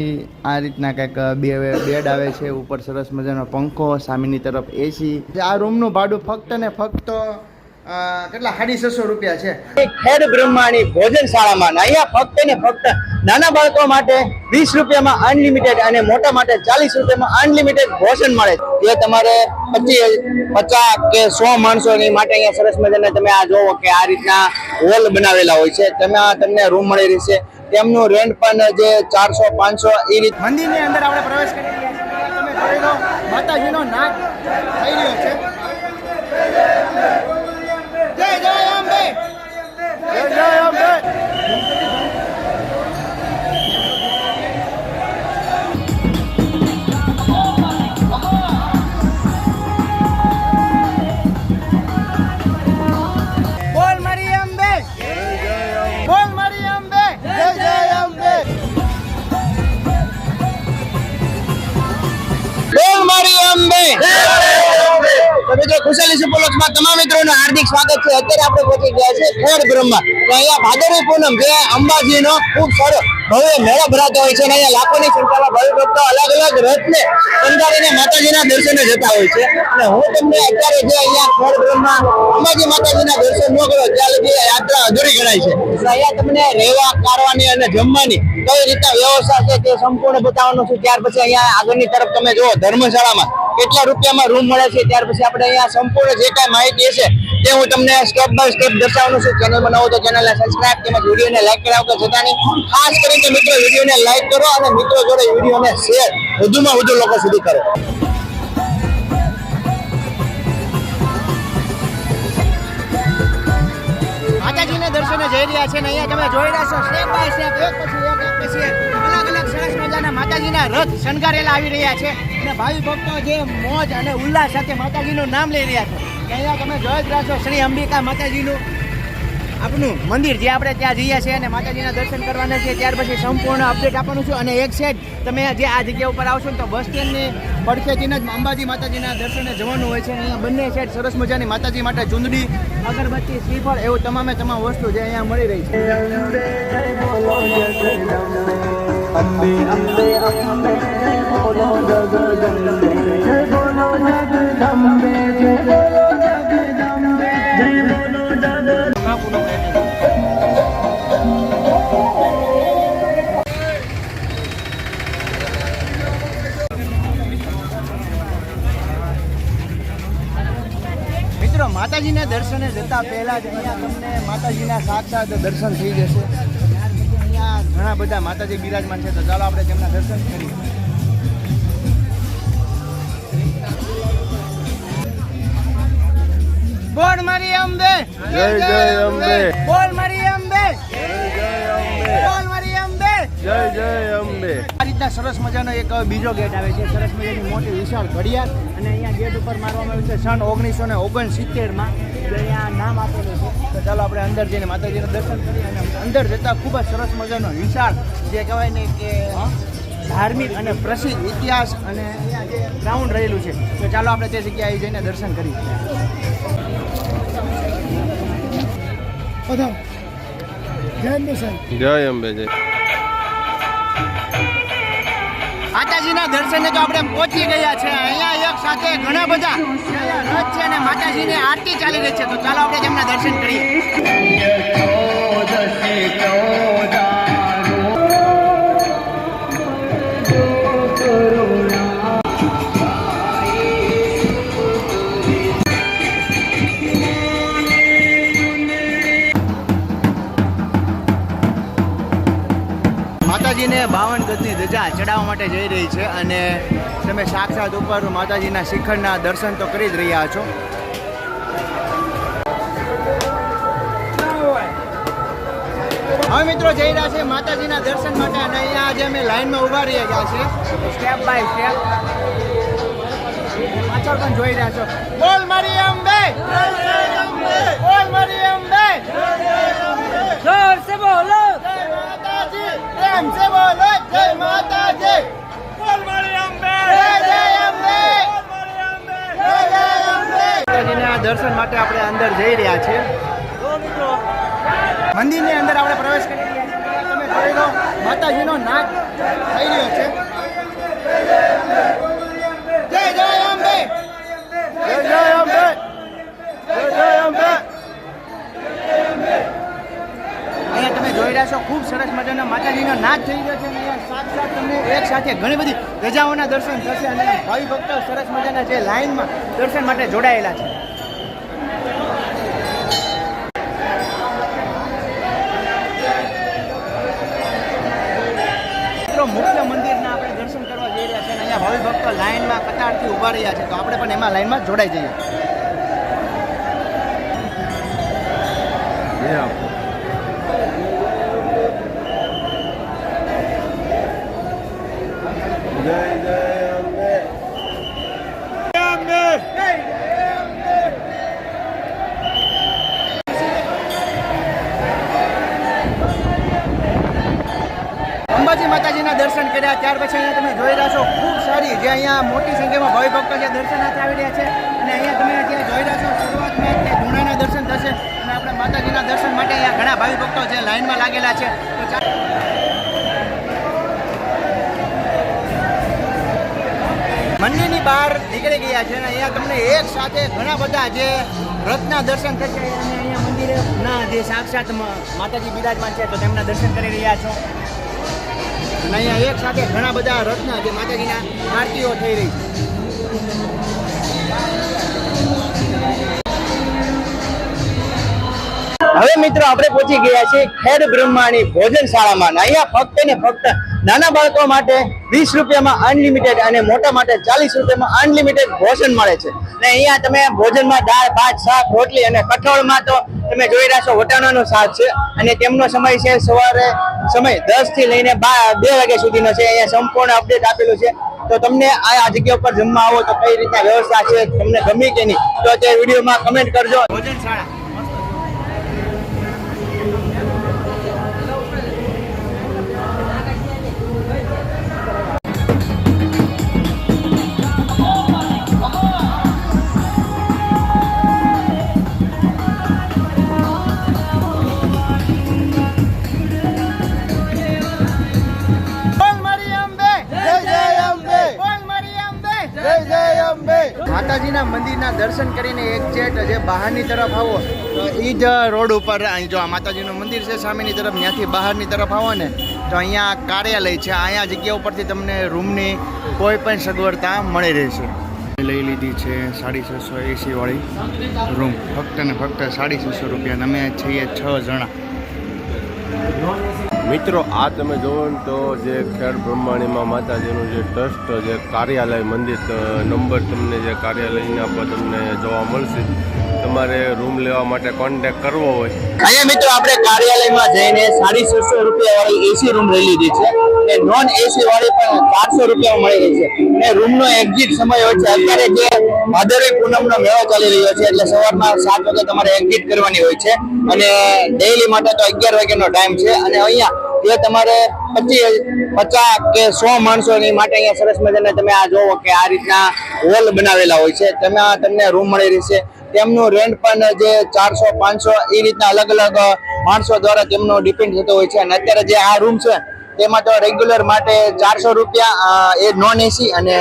આ રીતના કંઈક બે બેડ આવે છે, ઉપર સરસ મજાનો પંખો, સામેની તરફ એસી આ રૂમનું ભાડું ફક્ત ને ફક્ત કેટલા, સાડી છસો રૂપિયા છે. ખેડ બ્રહ્માની ભોજનશાળામાં અહીંયા ફક્ત ને ફક્ત નાના બાળકો માટે વીસ રૂપિયામાં અનલિમિટેડ અને મોટા માટે ચાલીસ રૂપિયામાં અનલિમિટેડ ભોજન મળે જે તમારે પચીસ, પચાસ કે સો માણસોની માટે અહીંયા સરસ મજાના તમે આ જોવો કે આ રીતના હોલ બનાવેલા હોય છે. તેમાં તમને રૂમ મળી રહેશે. તેમનું રેન્ટ પણ જે ચારસો, પાંચસો એ રીત મંદિરની અંદર આપણે પ્રવેશ કરી રહ્યા છીએ. માતાજીનો નાક થઈ રહ્યો છે. મિત્રો ખુશાલી સુપોલક્ષમાં છે. અત્યારે આપણે પહોંચી ગયા છે ખેડ બ્રહ્મા. તો અહીંયા ભાદરવી પૂનમ જે અંબાજીનો ખૂબ સારો ભવ્ય મેળો ભરાતો હોય છે અને અહીંયા લાખોની સંખ્યામાં ભાવિ ભક્તો અલગ અલગ રથને કંટાળીને માતાજીના દર્શને જતા હોય છે. અને હું તમને અત્યારે જે અહીંયા ખેડ બ્રહ્મા અંબાજી માતાજીના દર્શન ન કરો, ત્યાં યાત્રા અધૂરી ગણાય છે. અહીંયા તમને રહેવા કરવાની અને જમવાની કઈ રીતના વ્યવસ્થા છે તે સંપૂર્ણ બતાવવાનું છું. ત્યાર પછી અહીંયા આગળની તરફ તમે જુઓ, ધર્મશાળામાં કેટલા રૂપિયામાં રૂમ મળે છે. ત્યાર પછી આપણે અહીંયા સંપૂર્ણ જે કાંઈ માહિતી હશે તે હું તમને સ્ટેપ બાય સ્ટેપ દર્શાવવાનું છું. ચેનલ બનાવો તો ચેનલને સબસ્ક્રાઇબ તેમજ વિડીયોને લાઈક કરાવતા જતા નહીં ખાસ કરીને મિત્રો વિડીયોને લાઈક કરો અને મિત્રો જોડે વિડીયોને શેર વધુમાં વધુ લોકો સુધી કરો. દર્શને જઈ રહ્યા છે ને અહીંયા તમે જોઈ રહ્યા છો સ્ટેપ બાય સ્ટેપ એક પછી એક એક પછી એક. અલગ અલગ સરસ મજાના માતાજીના રથ શણગારેલા આવી રહ્યા છે અને ભાવિ ભક્તો જે મોજ અને ઉલ્લાસ સાથે માતાજીનું નામ લઈ રહ્યા છે. અહીંયા તમે જોઈ જ રહ્યા છો, શ્રી અંબિકા માતાજીનું આપનું મંદિર જે આપણે ત્યાં જઈએ છીએ અને માતાજીના દર્શન કરવાના છે ત્યાર પછી સંપૂર્ણ અપડેટ આપવાનું છું અને એક સાઈડ તમે જે આ જગ્યા ઉપર આવશો ને તો બસ સ્ટેન્ડની પડખેથી જ અંબાજી માતાજીના દર્શને જવાનું હોય છે અહીંયા બંને સેટ સરસ મજાની માતાજી માટે ચૂંદડી અગરબત્તી શ્રીફળ એવું તમામે તમામ વસ્તુ જે અહીંયા મળી રહી છે મિત્રો માતાજીના દર્શને જતા પહેલાં જ અહીંયા તમને માતાજીના સાક્ષાત દર્શન થઈ જશે. અહીંયા ઘણા બધા માતાજી બિરાજમાન છે તો ચાલો આપણે તેમના દર્શન કરીએ. બોલ મારી અંબે. જય જય અંબે. બોલ મારી અંબે. જય જય અંબે. આ રીતના સરસ મજાનો એક બીજો ગેટ આવે છે. સરસ મજાની મોટી વિશાળ ઘડિયાળ અને અહીંયા ગેટ ઉપર મારવામાં આવ્યું છે સન ઓગણીસો ને ઓગણસિત્તેરમાં જે અહીંયા નામ આપેલું છે. તો ચાલો આપણે અંદર જઈને માતાજીના દર્શન કરીએ અને અંદર જતાં ખૂબ જ સરસ મજાનો વિશાળ જે કહેવાય ને કે ધાર્મિક અને પ્રસિદ્ધ ઇતિહાસ અને અહીંયા જે ગ્રાઉન્ડ રહેલું છે. તો ચાલો આપણે તે જગ્યાએ જઈને દર્શન કરીએ. જય અંબે જય. માતાજીના દર્શને તો આપણે પહોંચી ગયા છે. અહીંયા એક સાથે ઘણા બધા રથ છે અને માતાજીની આરતી ચાલી રહી છે. તો ચાલો આપણે તેમના દર્શન કરીએ. માતાજીને બાવન ગજની ધજા ચડાવવા માટે જઈ રહી છે અને તમે સાક્ષાત ઉપર માતાજીના શિખરના દર્શન તો કરી જ રહ્યા છો. હવે મિત્રો જઈ રહ્યા છે માતાજીના દર્શન માટે અને અહીંયા આજે અમે લાઈનમાં ઊભા રહી ગયા છે સ્ટેપ બાય સ્ટેપ પાછળ પણ જોઈ રહ્યા છો. બોલ મારી અંબે! બોલ મારી અંબે! જોર સે બોલો જય માતાજી પ્રેમ સે બોલો જય માતાજી. બોલ મારી અંબે. જય જય અંબે. બોલ મારી અંબે જય જય અંબે. દર્શન માટે આપણે અંદર જઈ રહ્યા છીએ. મંદિરની અંદર આપણે પ્રવેશ કરી રહ્યા છીએ. તમે જોઈ લો માતાજીનો નાગ થઈ રહ્યો છે જય જય અંબે જય જય અંબે જય જય અંબે અહીંયા તમે જોઈ રહ્યા છો. ખૂબ સરસ મજાના માતાજીનો નાચ થઈ રહ્યો છે. અને સાત સાત તમને એક સાથે ઘણી બધી રજાઓના દર્શન થશે અને ભાવિ ભક્તો સરસ મજાના જે લાઈનમાં દર્શન માટે જોડાયેલા છે. મુખ્ય મંદિરના આપણે દર્શન કરવા જઈ રહ્યા છે અને અહીંયા ભાવિ ભક્તો લાઈનમાં કતારથી ઊભા રહ્યા છે. તો આપણે પણ એમાં લાઈનમાં જોડાઈ જઈએ. અંબાજી માતાજીના દર્શન કર્યા, ત્યાર પછી અહીંયા તમે જોઈ રહ્યા છો ખૂબ સારી, જે અહીંયા મોટી સંખ્યામાં ભાવિ ભક્તો જે દર્શનાર્થે આવી રહ્યા છે. અને અહીંયા તમે જે જોઈ રહ્યા છો શરૂઆતમાં તે ધૂણાના દર્શન થશે. અને આપણે માતાજીના દર્શન માટે અહીંયા ઘણા ભાવિ ભક્તો જે લાઈનમાં લાગેલા છે. તો મંદિરની બહાર નીકળી ગયા છે અને અહીંયા તમને એક સાથે ઘણા બધા જે રથના દર્શન થશે અને અહીંયા મંદિરે ના જે સાક્ષાત માતાજી બિરાજમાન છે, તો તેમના દર્શન કરી રહ્યા છો. અને અહીંયા એક સાથે ઘણા બધા રથના જે માતાજીના આરતીઓ થઈ રહી છે. હવે મિત્રો આપણે પહોંચી ગયા છીએ ખેડ બ્રહ્માની ભોજનશાળામાં અહીંયા ફક્ત ને ફક્ત નાના બાળકો માટે વીસ રૂપિયામાં અનલિમિટેડ અને મોટા માટે ચાલીસ રૂપિયામાં અનલિમિટેડ ભોજન મળે છે. અને અહીંયા તમે ભોજનમાં દાળ, ભાત, શાક, રોટલી અને કઠોળમાં તો તમે જોઈ રહ્યા છો વટાણાનો શાક છે. અને તેમનો સમય છે સવારે સમય દસથી લઈને બા વાગ્યા સુધીનો છે. અહીંયા સંપૂર્ણ અપડેટ આપેલું છે. તો તમને આ આ જગ્યા ઉપર જમવા આવો તો કઈ રીતના વ્યવસ્થા છે, તમને ગમી કે નહીં, તો તે વિડીયોમાં કમેન્ટ કરજો. ભોજનશાળા દર્શન કરીને એક ચેટ જે બહારની તરફ આવો, તો એ જ રોડ ઉપર જો આ માતાજીનું મંદિર છે, સામેની તરફ ત્યાંથી બહારની તરફ આવો ને, તો અહીંયા કાર્યાલય છે. અહીંયા જગ્યા ઉપરથી તમને રૂમની કોઈ પણ સગવડતા મળી રહેશે. લઈ લીધી છે સાડી છસો એસીવાળી રૂમ. ફક્ત ને ફક્ત સાડી છસો રૂપિયા. અમે છીએ છ જણા. મિત્રો, આ તમે જોવો ને તો જે ખેડ બ્રહ્માણીમાં માતાજીનું જે ટ્રસ્ટ, જે કાર્યાલય, મંદિર નંબર તમને જે કાર્યાલયના પર તમને જોવા મળશે. તમારે રૂમ લેવા માટે કોન્ટેક કરવો હોય. અહીંયા મિત્રો આપણે કાર્યાલયમાં જઈને સાડી છસો રૂપિયા વાળી એસી રૂમ લઈ લીધી છે અને નોન એસી વાળી પણ ચારસો રૂપિયા મળી રહી છે. અને રૂમનો એક્ઝિટ સમય હોય છે અત્યારે જે ભાદરવી પૂનમનો મેળો ચાલી રહ્યો છે એટલે સવારના સાત વાગે તમારે એક્ઝિટ કરવાની હોય છે. અને ડેઇલી માટે તો અગિયાર વાગ્યાનો ટાઈમ છે. અને અહીંયા જે તમારે પચીસ, પચાસ કે સો માણસોની માટે અહીંયા સરસ મજાના તમે આ જોવો કે આ રીતના હોલ બનાવેલા હોય છે. તેમાં તમને રૂમ મળી રહેશે. તેમનું રેન્ટ પણ જે ચારસો, પાંચસો એ રીતના અલગ અલગ માણસો દ્વારા તેમનો ડિપેન્ડ થતો હોય છે. અને અત્યારે જે આ રૂમ છે, તેમાં તો રેગ્યુલર માટે ચારસો રૂપિયા એ નોન એસી અને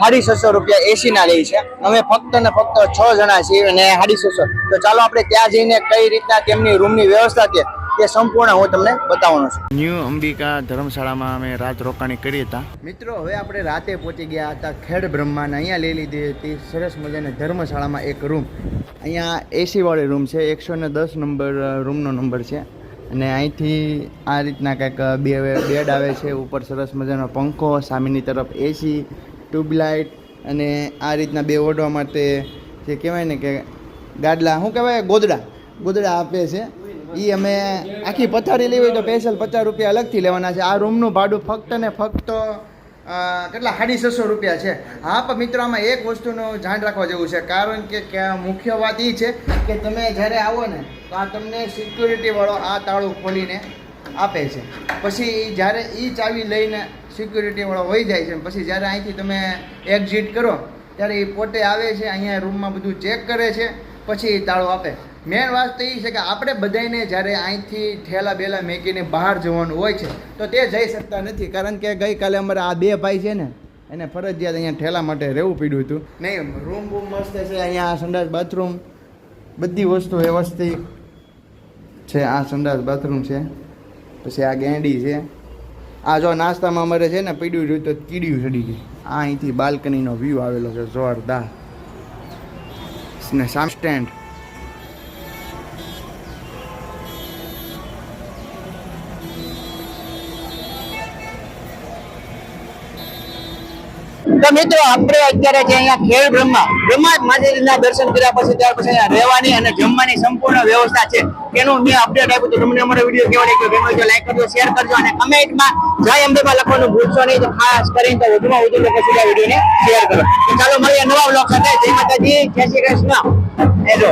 સાડી છસો રૂપિયા એસી ના લે છે. અમે ફક્ત ને ફક્ત છ જણા છીએ અને સાડી છસો. તો ચાલો આપણે ત્યાં જઈને કઈ રીતના તેમની રૂમની વ્યવસ્થા છે તે સંપૂર્ણ હું તમને બતાવવાનો છું. ન્યૂ અંબિકા ધર્મશાળામાં અમે રાત રોકાણી કરી હતા. મિત્રો હવે આપણે રાતે પહોંચી ગયા હતા ખેડ બ્રહ્માને. અહીંયા લઈ લીધી હતી સરસ મજાની ધર્મશાળામાં એક રૂમ અહીંયા એસીવાળી રૂમ છે એકસો ને દસ નંબર રૂમનો નંબર છે. અને અહીંથી આ રીતના કંઈક બે બેડ આવે છે ઉપર સરસ મજાનો પંખો સામેની તરફ એસી ટ્યુબલાઇટ અને આ રીતના બે ઓઢવા માટે જે કહેવાય ને કે ગાડલા શું કહેવાય? ગોદડા. ગોદડા આપે છે. એ અમે આખી પથારી લેવી તો સ્પેશિયલ પચાસ રૂપિયા અલગથી લેવાના છે. આ રૂમનું ભાડું ફક્ત ને ફક્ત કેટલા? સાડી છસો રૂપિયા છે. હા, પણ મિત્રો, આમાં એક વસ્તુનું ધ્યાન રાખવા જેવું છે. કારણ કે કે મુખ્ય વાત એ છે કે તમે જ્યારે આવો ને, તો આ તમને સિક્યુરિટીવાળો આ તાળું ખોલીને આપે છે. પછી જ્યારે એ ચાવી લઈને સિક્યુરિટીવાળો વહી જાય છે પછી જ્યારે અહીંથી તમે એક્ઝિટ કરો, ત્યારે એ પોતે આવે છે, અહીંયા રૂમમાં બધું ચેક કરે છે, પછી એ તાળું આપે. મેન વાત તો એ છે કે આપણે બધાને જ્યારે અહીંથી ઠેલા બેલા મેકીને બહાર જવાનું હોય છે, તો તે જઈ શકતા નથી. કારણ કે ગઈકાલે અમારે આ બે ભાઈ છે ને, એને ફરજિયાત અહીંયા ઠેલા માટે રહેવું પડ્યું હતું. નહીં રૂમ બૂમ મસ્ત છે, અહીંયા સંડાસ બાથરૂમ બધી વસ્તુ વ્યવસ્થિત છે, આ સંડાસ બાથરૂમ છે, પછી આ ગેંડી છે. આ જો નાસ્તામાં અમારે છે ને પીડ્યું રહ્યું તો કીડ્યું ચડી ગઈ આ અહીંથી બાલ્કનીનો વ્યૂ આવેલો છે, જોરદાર. ને સામ સ્ટેન્ડ તો મિત્રો, આપણે અત્યારે જે અહીંયા ખેડ બ્રહ્મા બ્રહ્મા માતાજીના દર્શન કર્યા પછી ત્યાર પછી રહેવાની અને જમવાની સંપૂર્ણ વ્યવસ્થા છે. તેનું મેં અપડેટ આપ્યું તો તમને અમારો વીડિયો કેવો લાગ્યો ગમ્યો તો લાઈક કરજો શેર કરજો અને કમેન્ટમાં જય અંબેમાં લખવાનું ભૂલશો નહીં. તો ખાસ કરીને તો વધુમાં વધુ લોકો સુધી આ વિડીયોને શેર કરો. તો ચાલો મળીએ નવા બ્લોગ સાથે. જય માતાજી, જય શ્રી કૃષ્ણ. જો